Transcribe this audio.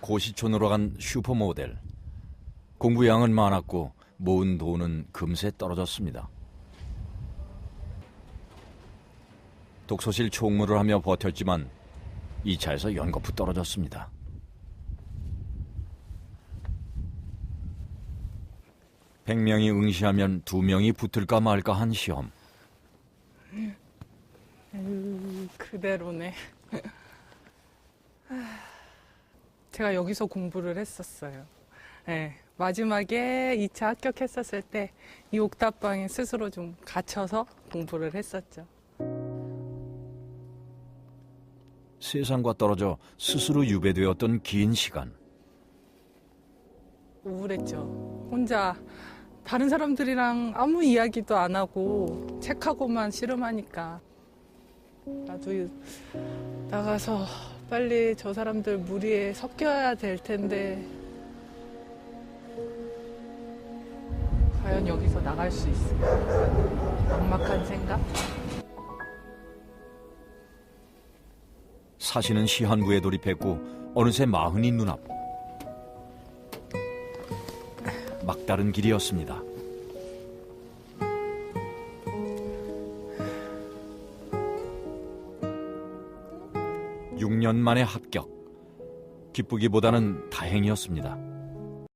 고시촌으로 간 슈퍼모델. 공부량은 많았고 모은 돈은 금세 떨어졌습니다. 독서실 총무를 하며 버텼지만 2차에서 연거푸 떨어졌습니다. 백명이 응시하면 두명이 붙을까 말까 한 시험. 음, 그대로네. 제가 여기서 공부를 했었어요. 네, 마지막에 2차 합격했었을 때 이 옥탑방에 스스로 좀 갇혀서 공부를 했었죠. 세상과 떨어져 스스로 유배되었던 긴 시간. 우울했죠. 혼자 다른 사람들이랑 아무 이야기도 안 하고 책하고만 씨름하니까 나도 나가서 빨리 저 사람들 무리에 섞여야 될 텐데 과연 여기서 나갈 수 있을까? 막막한 생각? 사시는 시한부에 돌입했고 어느새 마흔이 눈앞. 막다른 길이었습니다. (6년) 만에 합격. 기쁘기보다는 다행이었습니다